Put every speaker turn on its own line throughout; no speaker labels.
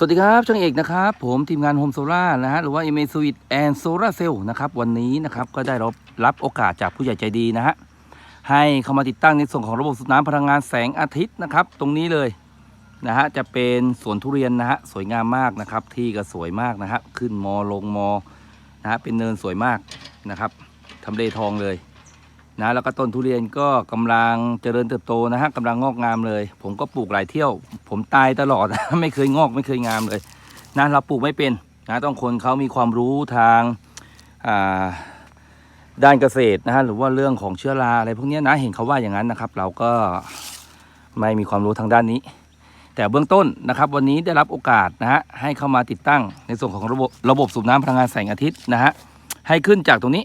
สวัสดีครับ ช่างเอกนะครับ ผมทีมงานโฮมโซล่านะฮะหรือว่า m a s w i t and Solar Cell นะครับ วันนี้นะครับ ก็ได้รับรับโอกาสจากผู้ใหญ่ใจดีนะฮะ ให้เข้ามาติดตั้งในส่วนของระบบสูบน้ำพลังงานแสงอาทิตย์นะครับ ตรงนี้เลยนะฮะจะเป็นสวนทุเรียนนะฮะสวยงามมากนะครับ ที่ก็สวยมากนะฮะขึ้นมอลงมอนะฮะเป็นเนินสวยมากนะครับทำเลทองเลย นะแล้วก็ต้นทุเรียนก็กำลังเจริญเติบโตนะฮะกำลังงอกงามเลย ผมก็ปลูกหลายเที่ยว ผมตายตลอด ไม่เคยงอกไม่เคยงามเลยนะเราปลูกไม่เป็นนะต้องคนเขามีความรู้ทางาด้านเกษตรนะฮะหรือว่าเรื่องของเชื้อราอะไรพวกนี้นะเห็นเขาว่าอย่างนั้นนะครับ เราก็ไม่มีความรู้ทางด้านนี้ แต่เบื้องต้นนะครับ วันนี้ได้รับโอกาสนะฮะให้เข้ามาติดตั้งในส่วนของระบบระบบสูบน้ำพลังงานแสงอาทิตย์นะฮะให้ขึ้นจากตรงนี้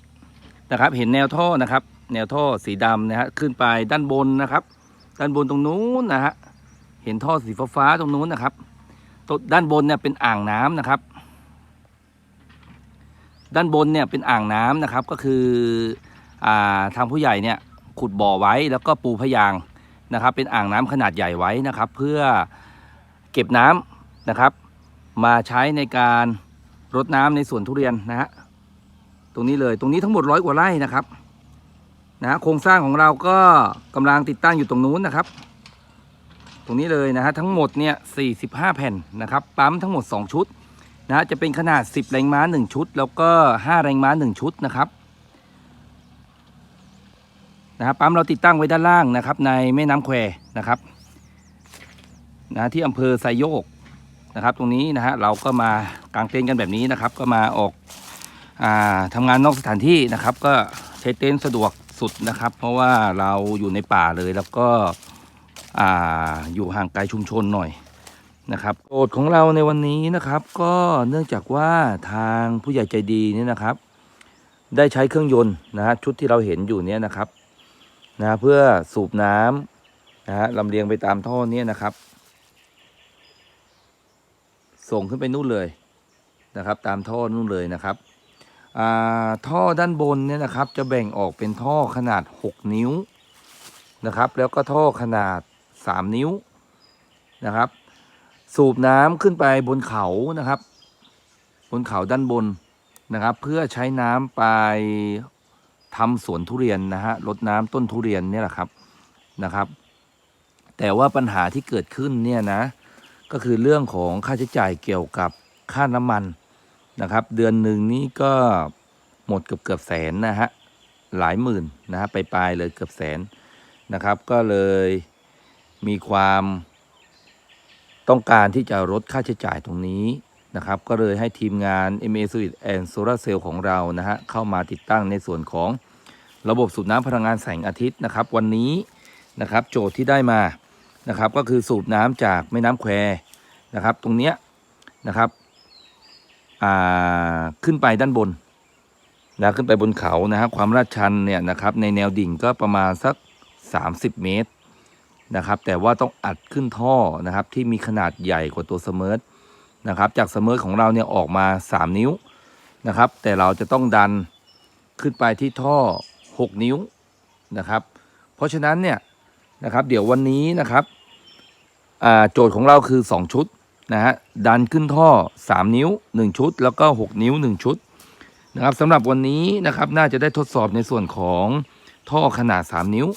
นะครับ เห็นแนวท่อนะครับ แนวท่อสีดำนะฮะขึ้นไปด้านบนนะครับ ด้านบนตรงนู้นนะฮะเห็นท่อสีฟ้าๆตรงนู้นนะครับตรงด้านบนเนี่ยเป็นอ่างน้ำนะครับ ด้านบนเนี่ยเป็นอ่างน้ำนะครับ ก็คืออ่าทางผู้ใหญ่เนี่ยขุดบ่อไว้แล้วก็ปูพยางนะครับ เป็นอ่างน้ำขนาดใหญ่ไว้นะครับ เพื่อเก็บน้ำนะครับ มาใช้ในการรดน้ำในสวนทุเรียนนะฮะตรงนี้เลยตรงนี้ทั้งหมดร้อยกว่าไร่นะครับ นะโครงสร้างของเราก็กำลังติดตั้งอยู่ตรงนู้นนะครับ ตรงนี้เลยนะฮะทั้งหมดเนี่ย45 แผ่นนะครับ ปั๊มทั้งหมด 2 ชุดนะฮะจะเป็นขนาด 10 แรงม้า 1 ชุด แล้วก็ 5 แรงม้า 1 ชุดนะครับนะฮะปั๊มเราติดตั้งไว้ด้านล่างนะครับ ในแม่น้ำแควนะครับนะที่อำเภอไซโยกนะครับ ตรงนี้นะฮะเราก็มากางเต็นท์กันแบบนี้นะครับ ก็มาออกอาทำงานนอกสถานที่นะครับ ก็ใช้เต็นท์สะดวก สุดนะครับ เพราะว่าเราอยู่ในป่าเลยแล้วก็อ่าอยู่ห่างไกลชุมชนหน่อยนะครับโจทย์ของเราในวันนี้นะครับ ก็เนื่องจากว่าทางผู้ใหญ่ใจดีเนี่ยนะครับ ได้ใช้เครื่องยนต์นะฮะชุดที่เราเห็นอยู่เนี่ยนะครับนะเพื่อสูบน้ำนะฮะลำเลียงไปตามท่อเนี้นะครับ ส่งขึ้นไปนู่นเลยนะครับ ตามท่อนู่นเลยนะครับ ท่อด้านบนเนี่ยนะครับ จะแบ่งออกเป็นท่อขนาด 6 นิ้วนะครับ แล้วก็ท่อขนาด 3 นิ้วนะครับ สูบน้ำขึ้นไปบนเขานะครับ บนเขาด้านบนนะครับ เพื่อใช้น้ำไปทำสวนทุเรียนนะฮะลดน้ำต้นทุเรียนเนี่ยแหละครับนะครับ แต่ว่าปัญหาที่เกิดขึ้นเนี่ยนะก็คือเรื่องของค่าใช้จ่ายเกี่ยวกับค่าน้ำมัน นะครับ เดือนหนึ่งนี่ก็หมดเกือบเกือบแสนนะฮะหลายหมื่นนะฮะไปปลายเลยเกือบแสนนะครับ ก็เลยมีความต้องการที่จะลดค่าใช้จ่ายตรงนี้นะครับ ก็เลยให้ทีมงาน m a s w i t and Solar Cell ของเรานะฮะเข้ามาติดตั้งในส่วนของระบบสูบน้ำพลังงานแสงอาทิตย์นะครับ วันนี้นะครับโจทย์ที่ได้มานะครับ ก็คือสูบน้ำจากแม่น้ำแควนะครับ ตรงเนี้ยนะครับ ขึ้นไปด้านบนนะขึ้นไปบนเขานะฮะความลาดชันเนี่ยนะครับในแนวดิ่งก็ประมาณสัก 30 เมตรนะครับ แต่ว่าต้องอัดขึ้นท่อนะครับ ที่มีขนาดใหญ่กว่าตัวเสมอนะครับ จากเสมอของเราเนี่ยออกมา 3 นิ้วนะครับ แต่เราจะต้องดันขึ้นไปที่ท่อ 6 นิ้วนะครับ เพราะฉะนั้นเนี่ยนะครับ เดี๋ยววันนี้นะครับโจทย์ของเราคือ 2 ชุด นะฮะดันขึ้นท่อ 3 นิ้ว 1 ชุด แล้วก็ 6 นิ้ว 1 ชุดนะครับสำหรับวันนี้นะครับน่าจะได้ทดสอบในส่วนของท่อขนาด 3 นิ้ว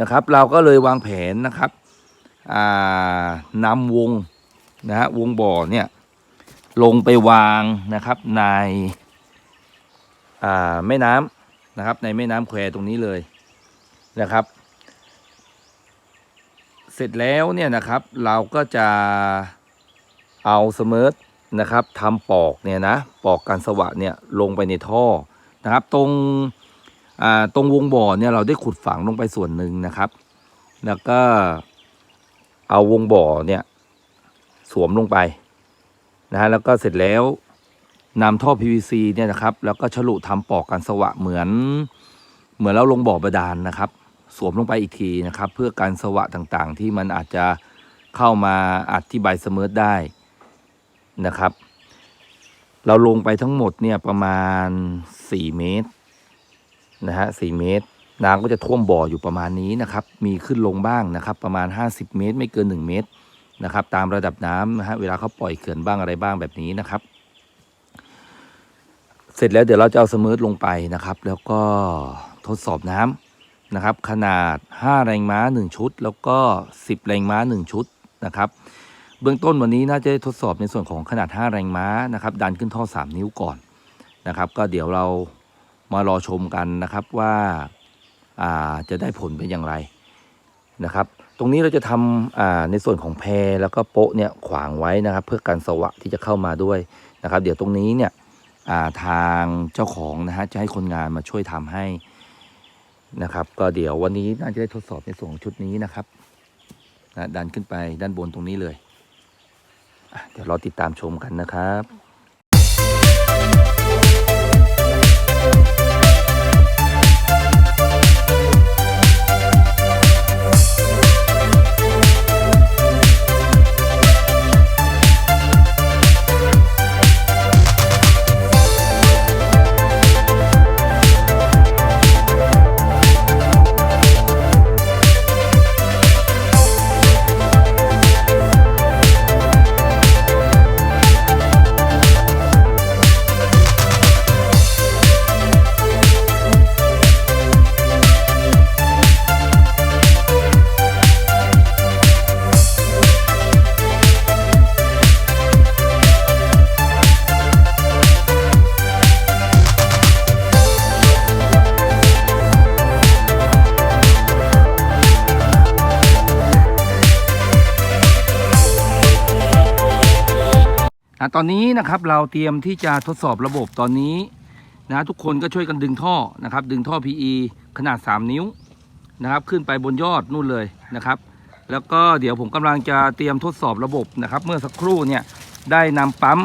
นะครับเราก็เลยวางแผนนะครับนำวงนะฮะวงบ่อเนี่ยลงไปวางนะครับในแม่น้ำนะครับในแม่น้ำแควตรงนี้เลยนะครับ เสร็จแล้วเนี่ยนะครับเราก็จะเอาสมิร์ทนะครับทำปอกเนี่ยนะปอกการสวะเนี่ยลงไปในท่อนะครับ ตรงอ่าตรงวงบ่อเนี่ยเราได้ขุดฝังลงไปส่วนหนึ่งนะครับ แล้วก็เอาวงบ่อเนี่ยสวมลงไปนะฮะแล้วก็เสร็จแล้วนำท่อ PVC เนี่ยนะครับ แล้วก็ฉลุทำปอกกันสวะเหมือน เหมือนเราลงบ่อบาดาลนะครับ สวมลงไปอีกทีนะครับ เพื่อการสวะต่างๆ ที่มันอาจจะเข้ามาอธิบายเสมอได้นะครับ เราลงไปทั้งหมดเนี่ยประมาณ 4 เมตรนะฮะสี่เมตร น้ำก็จะท่วมบ่ออยู่ประมาณนี้นะครับ มีขึ้นลงบ้างนะครับ ประมาณ 50 เมตร ไม่เกิน 1 เมตรนะครับ ตามระดับน้ำนะฮะเวลาเขาปล่อยเขื่อนบ้างอะไรบ้างแบบนี้นะครับ เสร็จแล้วเดี๋ยวเราจะเอาสมูทลงไปนะครับ แล้วก็ทดสอบน้ำ นะครับ ขนาด 5 แรงม้า 1 ชุด แล้วก็ 10 แรงม้า 1 ชุดนะครับ เบื้องต้นวันนี้น่าจะทดสอบในส่วนของขนาด 5 แรงม้านะครับ ดันขึ้นท่อ 3 นิ้วก่อนนะครับ ก็เดี๋ยวเรามารอชมกันนะครับว่าาจะได้ผลเป็นอย่างไรนะครับ ตรงนี้เราจะทำในส่วนของแพรแล้วก็โป๊ะเนี่ยขวางไว้นะครับ เพื่อกันสวะที่จะเข้ามาด้วยนะครับ เดี๋ยวตรงนี้เนี่ยาทางเจ้าของนะฮะจะให้คนงานมาช่วยทำให้ นะครับ ก็เดี๋ยววันนี้น่าจะได้ทดสอบในส่วนของชุดนี้นะครับดันขึ้นไปด้านบนตรงนี้เลย เดี๋ยวเราติดตามชมกันนะครับ ตอนนี้นะครับเราเตรียมที่จะทดสอบระบบตอนนี้นะทุกคนก็ช่วยกันดึงท่อนะครับ ดึงท่อ PE ขนาด 3 นิ้วนะครับขึ้นไปบนยอดนู่นเลยนะครับ แล้วก็เดี๋ยวผมกำลังจะเตรียมทดสอบระบบนะครับ เมื่อสักครู่เนี่ยได้นำปั๊ม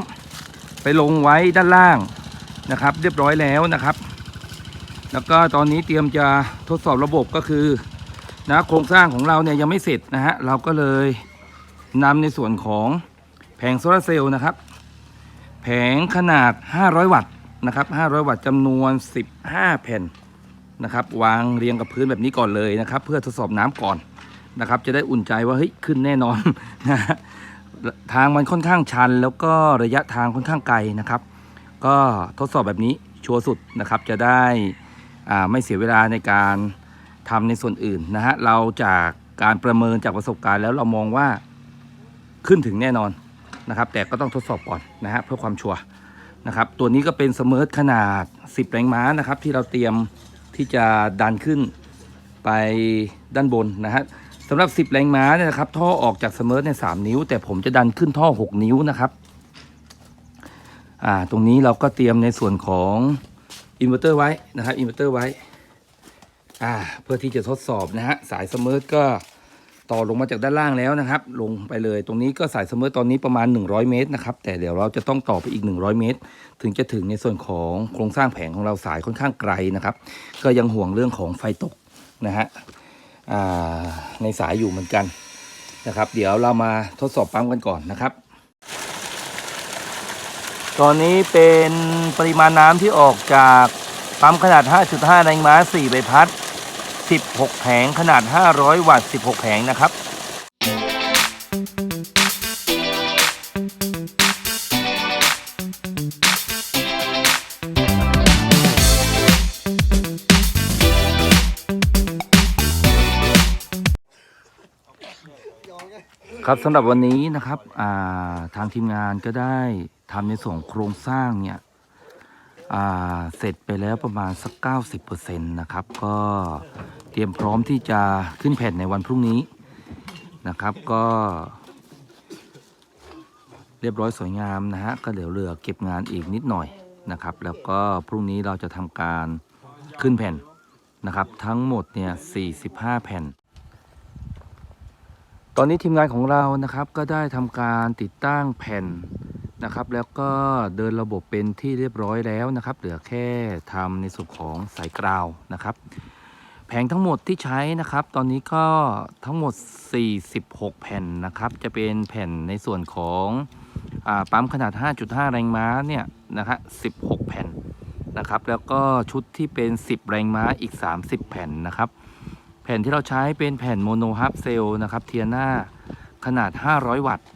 ไปลงไว้ด้านล่างนะครับ เรียบร้อยแล้วนะครับ แล้วก็ตอนนี้เตรียมจะทดสอบระบบก็คือนะโครงสร้างของเราเนี่ยยังไม่เสร็จนะฮะเราก็เลยนำในส่วนของแผงโซลาร์เซลล์นะครับ แผงขนาด 500 วัตต์นะครับ 500 วัตต์จำนวน 15 แผ่นนะครับ วางเรียงกับพื้นแบบนี้ก่อนเลยนะครับ เพื่อทดสอบน้ำก่อนนะครับ จะได้อุ่นใจว่าเฮ้ยขึ้นแน่นอนนะทางมันค่อนข้างชัน แล้วก็ระยะทางค่อนข้างไกลนะครับ ก็ทดสอบแบบนี้ชัวร์สุดนะครับ จะได้ไม่เสียเวลาในการทำในส่วนอื่นนะฮะ เราจากการประเมินจากประสบการณ์แล้วเรามองว่าขึ้นถึงแน่นอน นะครับ แต่ก็ต้องทดสอบก่อนนะฮะเพื่อความชัวร์นะครับ ตัวนี้ก็เป็นสมิร์ทขนาด 10 แรงม้านะครับ ที่เราเตรียมที่จะดันขึ้นไปด้านบนนะฮะสำหรับ 10 แรงม้าเนี่ยนะครับ ท่อออกจากสมิร์ทในยสามนิ้ว แต่ผมจะดันขึ้นท่อ 6 นิ้วนะครับอ่าตรงนี้เราก็เตรียมในส่วนของอินเวอร์เตอร์ไว้นะครับอินเวอร์เตอร์ไว้อ่าเพื่อที่จะทดสอบนะฮะสายสมิร์ทก็ ต่อลงมาจากด้านล่างแล้วนะครับ ลงไปเลยตรงนี้ก็สายเสมอตอนนี้ประมาณ 100 เมตรนะครับแต่เดี๋ยวเราจะต้องต่อไปอีก 100 เมตร ถึงจะถึงในส่วนของโครงสร้างแผงของเราสายค่อนข้างไกลนะครับ ก็ยังห่วงเรื่องของไฟตกนะฮะในสายอยู่เหมือนกันนะครับ เดี๋ยวเรามาทดสอบปั๊มกันก่อนนะครับ ตอนนี้เป็นปริมาณน้ำที่ออกจากปั๊มขนาด 5.5 แรงม้า 4 ใบพัด 16 แผงขนาด 500 วัตต์ 16 แผงนะครับครับสำหรับวันนี้นะครับาทางทีมงานก็ได้ทำในส่วนโครงสร้างเนี่ย เสร็จไปแล้วประมาณสัก 90%นะครับ ก็เตรียมพร้อมที่จะขึ้นแผ่นในวันพรุ่งนี้นะครับ ก็ เรียบร้อยสวยงามนะฮะ ก็เดี๋ยวเหลือเก็บงานอีกนิดหน่อยนะครับ แล้วก็พรุ่งนี้เราจะทำการขึ้นแผ่นนะครับ ทั้งหมดเนี่ย 45 แผ่น ตอนนี้ทีมงานของเรานะครับก็ได้ทำการติดตั้งแผ่น นะครับ แล้วก็เดินระบบเป็นที่เรียบร้อยแล้วนะครับ เหลือแค่ทำในส่วนของสายกราวนะครับ แผงทั้งหมดที่ใช้นะครับ ตอนนี้ก็ทั้งหมด 46 แผ่นนะครับ จะเป็นแผ่นในส่วนของอปั๊มขนาด 5.5 แรงม้าเนี่ยนะฮะ16 แผ่นนะครับ แล้วก็ชุดที่เป็น 10 แรงม้าอีก 30 แผ่นนะครับ แผ่นที่เราใช้เป็นแผ่นโมโนฮับเซลนะครับเทียนาขนาด 500 วัตต์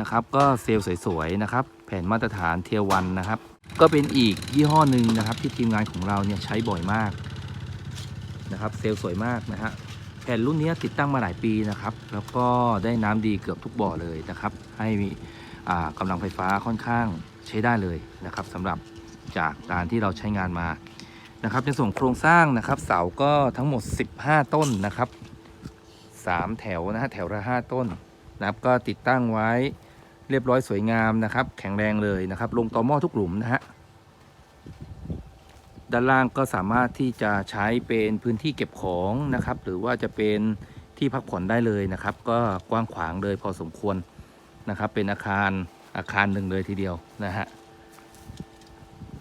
นะครับ ก็เซลล์สวยๆนะครับ แผ่นมาตรฐานเทียวันนะครับ ก็เป็นอีกยี่ห้อหนึ่งนะครับ ที่ทีมงานของเราเนี่ยใช้บ่อยมากนะครับ เซลล์สวยมากนะฮะแผ่นรุ่นนี้ติดตั้งมาหลายปีนะครับ แล้วก็ได้น้ำดีเกือบทุกบ่อเลยนะครับ ให้มีอ่ากำลังไฟฟ้าค่อนข้างใช้ได้เลยนะครับสำหรับจากการที่เราใช้งานมานะครับ ในส่วนโครงสร้างนะครับเสาก็ทั้งหมด 15 ต้นนะครับ 3 แถวนะฮะแถวละ5ต้นนะครับก็ติดตั้งไว้ เรียบร้อยสวยงามนะครับ แข็งแรงเลยนะครับ ลงต่อหม้อทุกหลุมนะฮะด้านล่างก็สามารถที่จะใช้เป็นพื้นที่เก็บของนะครับ หรือว่าจะเป็นที่พักผ่อนได้เลยนะครับ ก็กว้างขวางเลยพอสมควรนะครับ เป็นอาคารอาคารหนึ่งเลยทีเดียวนะฮะ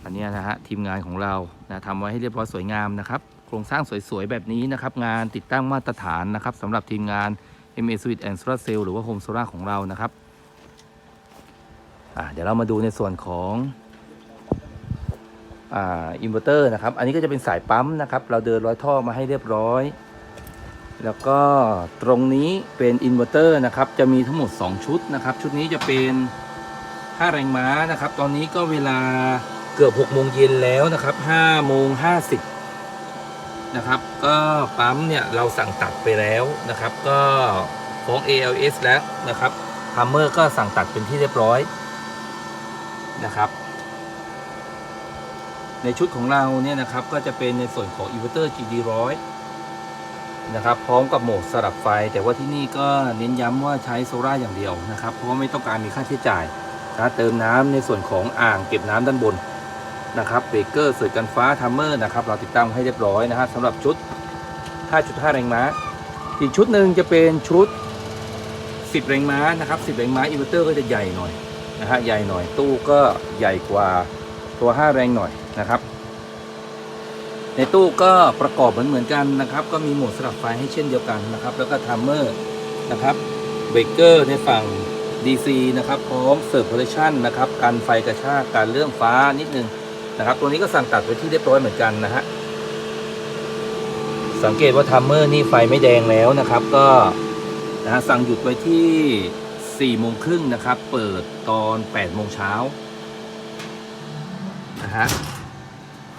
อันนี้นะฮะทีมงานของเรานะทำไว้ให้เรียบร้อยสวยงามนะครับ โครงสร้างสวยๆแบบนี้นะครับ งานติดตั้งมาตรฐานนะครับสำหรับทีมงาน MA Suite and Solar Cell หรือว่า Home Solar ของเรานะครับ เดี๋ยวเรามาดูในส่วนของอินเวอร์เตอร์นะครับ อันนี้ก็จะเป็นสายปั๊มนะครับ เราเดินร้อยท่อมาให้เรียบร้อย แล้วก็ตรงนี้เป็นอินเวอร์เตอร์นะครับ จะมีทั้งหมด 2 ชุดนะครับ ชุดนี้จะเป็น5แรงม้านะครับ ตอนนี้ก็เวลาเกือบ6โมงเย็นแล้วนะครับ5โมง50นะครับ ก็ปั๊มเนี่ยเราสั่งตัดไปแล้วนะครับ ก็ฟ้อง ALS แล้วนะครับ ฮัมเมอร์ก็สั่งตัดเป็นที่เรียบร้อย นะครับ ในชุดของเราเนี่ยนะครับก็จะเป็นในส่วนของ Inverter GD100 นะครับพร้อมกับโหมดสลับไฟ แต่ว่าที่นี่ก็เน้นย้ำว่าใช้โซล่าอย่างเดียวนะครับ เพราะว่าไม่ต้องการมีค่าใช้จ่ายนะเติมน้ำในส่วนของอ่างเก็บน้ำด้านบนนะครับเบรกเกอร์สื่อกันฟ้าทัมเมอร์นะครับเราติดตั้งให้เรียบร้อยนะฮะสำหรับชุด 5.5 แรงม้า อีกชุดหนึ่งจะเป็นชุด 10 แรงม้านะครับ 10 แรงม้าอินเวอร์เตอร์ก็จะใหญ่หน่อย นะฮะใหญ่หน่อยตู้ก็ใหญ่กว่าตัว 5 แรงหน่อยนะครับ ในตู้ก็ประกอบเหมือนเหมือนกันนะครับ ก็มีโหมดสลับไฟให้เช่นเดียวกันนะครับ แล้วก็ทัมเมอร์นะครับเบรกเกอร์ในฝั่ง DC นะครับพร้อมเสิร์ฟโพซิชันนะครับการไฟกระชากการเลื่องฟ้านิดนึงนะครับตัวนี้ก็สั่งตัดไว้ที่เรียบร้อยเหมือนกันนะฮะสังเกตว่าทัมเมอร์นี่ไฟไม่แดงแล้วนะครับ ก็นะฮะสั่งหยุดไว้ที่ 4โมงครึ่งนะครับ เปิดตอน8โมงเช้านะฮะ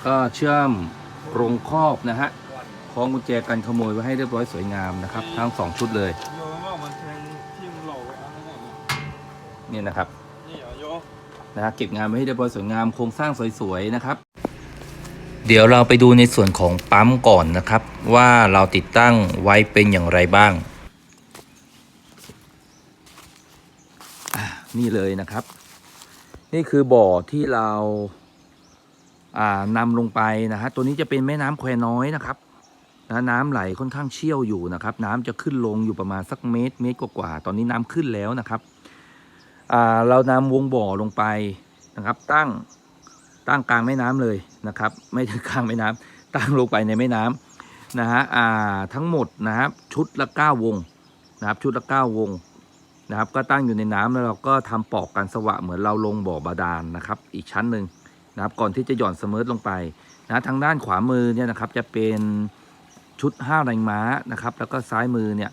ก็เชื่อมโรงครอบนะฮะคล้องกุญแจกันขโมยไว้ให้เรียบร้อยสวยงามนะครับ ทั้ง 2 ชุดเลย
โยนว่ามันแทงที่มันหลอกไว้เอะไรเนี่ย
เนี่ยนะครับ
นี่เหรอโย
นะฮะเก็บงานไว้ให้เรียบร้อยสวยงามโครงสร้างสวยๆนะครับ เดี๋ยวเราไปดูในส่วนของปั๊มก่อนนะครับ ว่าเราติดตั้งไว้เป็นอย่างไรบ้างอะ นี่เลยนะครับ นี่คือบ่อที่เราอ่านำลงไปนะฮะตัวนี้จะเป็นแม่น้ำแควน้อยนะครับนะน้ำไหลค่อนข้างเชี่ยวอยู่นะครับ น้ำจะขึ้นลงอยู่ประมาณสักเมตร เมตรกว่าๆตอนนี้น้ำขึ้นแล้วนะครับอ่าเรานำวงบ่อลงไปนะครับ ตั้งตั้งกลางแม่น้ำเลยนะครับ ไม่ถึงกลางแม่น้ำตั้งลงไปในแม่น้ำนะฮะอ่าทั้งหมดนะครับชุดละ 9 วงนะครับชุดละ 9 วง นะครับ ก็ตั้งอยู่ในน้ำแล้วเราก็ทำปอกกันสวะเหมือนเราลงบ่อบาดาลนะครับ อีกชั้นหนึ่งนะครับ ก่อนที่จะหย่อนเสมอลงไปนะทางด้านขวามือเนี่ยนะครับจะเป็นชุด5แรงม้านะครับ แล้วก็ซ้ายมือเนี่ย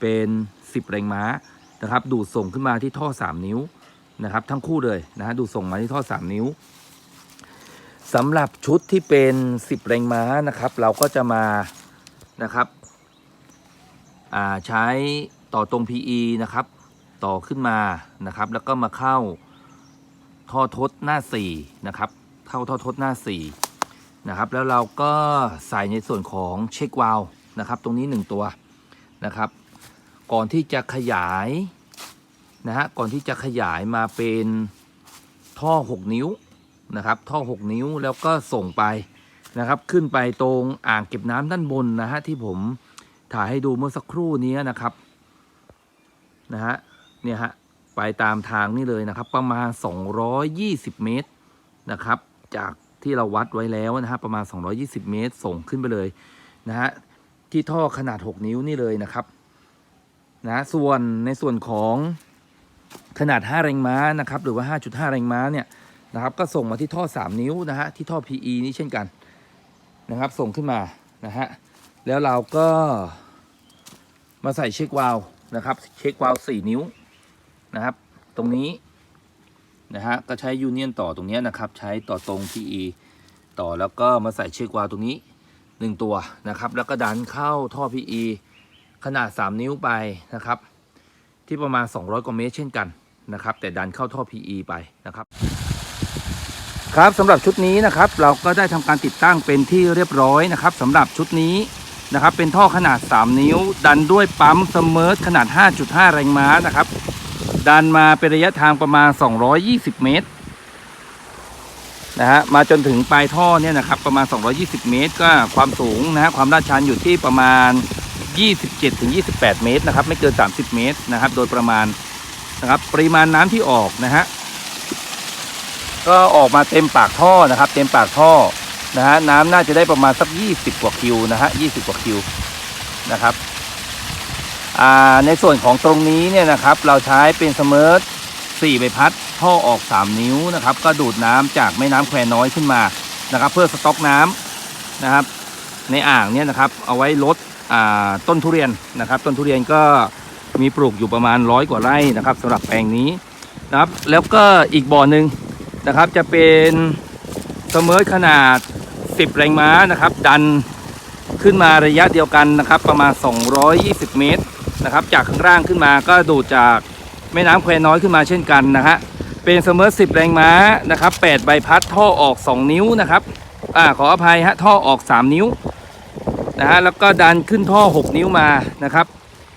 เป็น 10 แรงม้านะครับ ดูดส่งขึ้นมาที่ท่อ 3 นิ้วนะครับ ทั้งคู่เลยนะฮะดูดส่งมาที่ท่อ 3 นิ้วสำหรับชุดที่เป็น 10 แรงม้านะครับ เราก็จะมานะครับอ่าใช้ต่อตรง PE นะครับ ต่อขึ้นมานะครับ แล้วก็มาเข้าท่อทดหน้า4นะครับเข้าท่อทดหน้า4นะครับ แล้วเราก็ใส่ในส่วนของเช็ควาลนะครับ ตรงนี้ 1 ตัวนะครับ ก่อนที่จะขยายนะฮะก่อนที่จะขยายมาเป็นท่อ 6 นิ้วนะครับ ท่อ 6 นิ้วแล้วก็ส่งไปนะครับ ขึ้นไปตรงอ่างเก็บน้ำด้านบนนะฮะที่ผมถ่ายให้ดูเมื่อสักครู่นี้นะครับนะฮะ เนี่ยฮะไปตามทางนี่เลยนะครับ ประมาณ 220 เมตรนะครับ จากที่เราวัดไว้แล้วนะฮะประมาณ 220 เมตร ส่งขึ้นไปเลยนะฮะที่ท่อขนาด 6 นิ้วนี่เลยนะครับนะส่วนในส่วนของขนาด 5 แรงม้านะครับ หรือว่า 5.5 แรงม้าเนี่ยนะครับ ก็ส่งมาที่ท่อ 3 นิ้วนะฮะที่ท่อ PE นี้เช่นกันนะครับ ส่งขึ้นมานะฮะแล้วเราก็มาใส่เช็ควาล์วนะครับ เช็ควาล์ว4นิ้ว นะครับ ตรงนี้นะฮะก็ใช้ยูเนียนต่อตรงนี้นะครับ ใช้ต่อตรง PE ต่อแล้วก็มาใส่เช็ควาวตรงนี้หนึ่งตัวนะครับ แล้วก็ดันเข้าท่อ PE ขนาด 3 นิ้วไปนะครับ ที่ประมาณ 200 กว่าเมตรเช่นกันนะครับ แต่ดันเข้าท่อ PE ไปนะครับครับสำหรับชุดนี้นะครับ เราก็ได้ทำการติดตั้งเป็นที่เรียบร้อยนะครับสำหรับชุดนี้นะครับ เป็นท่อขนาด 3 นิ้ว ดันด้วยปั๊มเสมอขนาด 5.5 แรงม้านะครับ ดันมาเป็นระยะทางประมาณ 220 เมตรนะฮะมาจนถึงปลายท่อเนี่ยนะครับประมาณ 220 เมตร ก็ความสูงนะฮะความลาดชันอยู่ที่ประมาณ 27-28 เมตรนะครับ ไม่เกิน 30 เมตรนะครับ โดยประมาณนะครับ ปริมาณน้ำที่ออกนะฮะก็ออกมาเต็มปากท่อนะครับ เต็มปากท่อนะฮะน้ำน่าจะได้ประมาณสัก 20 กว่าคิวนะฮะ20 กว่าคิวนะครับ ในส่วนของตรงนี้เนี่ยนะครับเราใช้เป็นเสมอ4ใบพัดท่อออก 3 นิ้วนะครับ ก็ดูดน้ำจากแม่น้ำแควน้อยขึ้นมานะครับ เพื่อสต็อกน้ำนะครับ ในอ่างเนี่ยนะครับ เอาไว้ลดต้นทุเรียนนะครับ ต้นทุเรียนก็มีปลูกอยู่ประมาณร้อยกว่าไร่นะครับสำหรับแปลงนี้นะครับ แล้วก็อีกบ่อหนึ่งนะครับ จะเป็นเสมอขนาด 10 แรงม้านะครับ ดันขึ้นมาระยะเดียวกันนะครับ ประมาณ 220 เมตร นะครับ จากข้างล่างขึ้นมาก็ดูดจากแม่น้ำแควน้อยขึ้นมาเช่นกันนะฮะเป็นเสมอ10แรงม้านะครับ8ใบพัดท่อออก 2 นิ้วนะครับอ่าขออภัยฮะท่อออก 3 นิ้วนะฮะแล้วก็ดันขึ้นท่อ 6 นิ้วมานะครับ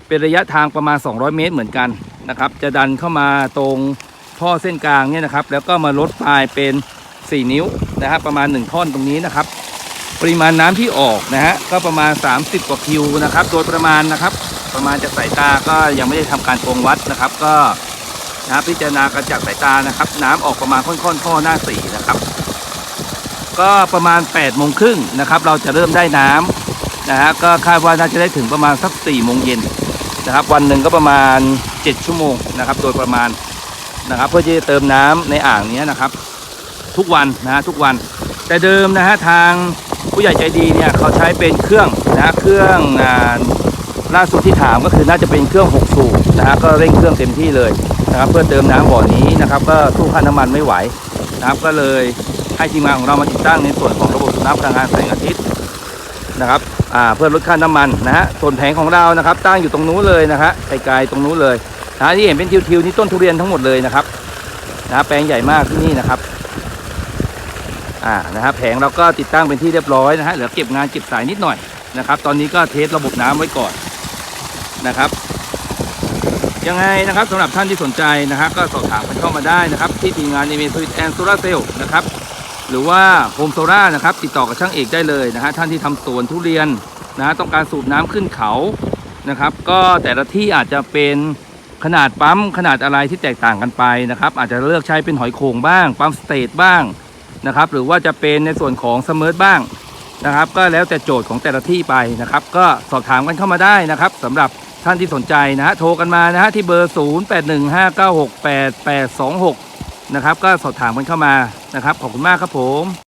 เป็นระยะทางประมาณ 200 เมตรเหมือนกันนะครับ จะดันเข้ามาตรงท่อเส้นกลางเนี่ยนะครับ แล้วก็มาลดปลายเป็น 4 นิ้วนะครับประมาณ 1 ท่อนตรงนี้นะครับ ปริมาณน้ำที่ออกนะฮะก็ประมาณ 30 กว่าคิวนะครับ โดยประมาณนะครับ ประมาณจากสายตาก็ยังไม่ได้ทำการตวงวัดนะครับ ก็นะพิจารณากันจากสายตานะครับ น้ำออกประมาณค่อนๆท่อหน้าสีนะครับ ก็ประมาณ8โมงครึ่งนะครับ เราจะเริ่มได้น้ำนะฮะก็คาดว่าน่าจะได้ถึงประมาณสัก4โมงเย็นนะครับ วันหนึ่งก็ประมาณ 7 ชั่วโมงนะครับ โดยประมาณนะครับ เพื่อที่จะเติมน้ำในอ่างนี้นะครับ ทุกวันนะฮะทุกวัน แต่เดิมนะฮะทางผู้ใหญ่ใจดีเนี่ยเขาใช้เป็นเครื่องนะฮะเครื่องอ่า ล่าสุดที่ถามก็คือน่าจะเป็นเครื่อง6สูบนะฮะก็เร่งเครื่องเต็มที่เลยนะครับเพื่อเติมน้ำบ่อนี้นะครับก็สู้ค่าน้ำมันไม่ไหวนะครับก็เลยให้ทีมงานของเรามาติดตั้งในส่วนของระบบสูบน้ำพลังงานแสงอาทิตย์นะครับอ่าเพื่อลดค่าน้ำมันนะฮะส่วนแผงของเรานะครับตั้งอยู่ตรงนู้นเลยนะฮะไกลๆตรงนู้นเลยนะที่เห็นเป็นทิวๆนี่ต้นทุเรียนทั้งหมดเลยนะครับนะแปลงใหญ่มากที่นี่นะครับอ่านะครับแผงเราก็ติดตั้งเป็นที่เรียบร้อยนะฮะเหลือเก็บงานเก็บสายนิดหน่อยนะครับ ตอนนี้ก็เทสระบบน้ำไว้ก่อน นะครับยังไงนะครับสำหรับท่านที่สนใจนะฮะก็สอบถามกันเข้ามาได้นะครับ ที่ทีมงาน m อ s w i t and Solar Cell นะครับหรือว่าโฮมโซล่านะครับติดต่อกับช่างเอกได้เลยนะฮะท่านที่ทำสวนทุเรียนนะฮะต้องการสูบน้ำขึ้นเขานะครับ ก็แต่ละที่อาจจะเป็นขนาดปั๊มขนาดอะไรที่แตกต่างกันไปนะครับ อาจจะเลือกใช้เป็นหอยโข่งบ้างปั๊มสเตทบ้างนะครับ หรือว่าจะเป็นในส่วนของสมิร์ทบ้างนะครับ ก็แล้วแต่โจทย์ของแต่ละที่ไปนะครับ ก็สอบถามกันเข้ามาได้นะครับสำหรับ ท่านที่สนใจนะฮะโทรกันมานะฮะที่เบอร์ 0815968826 นะครับ ก็สอบถามกันเข้ามานะครับ ขอบคุณมากครับผม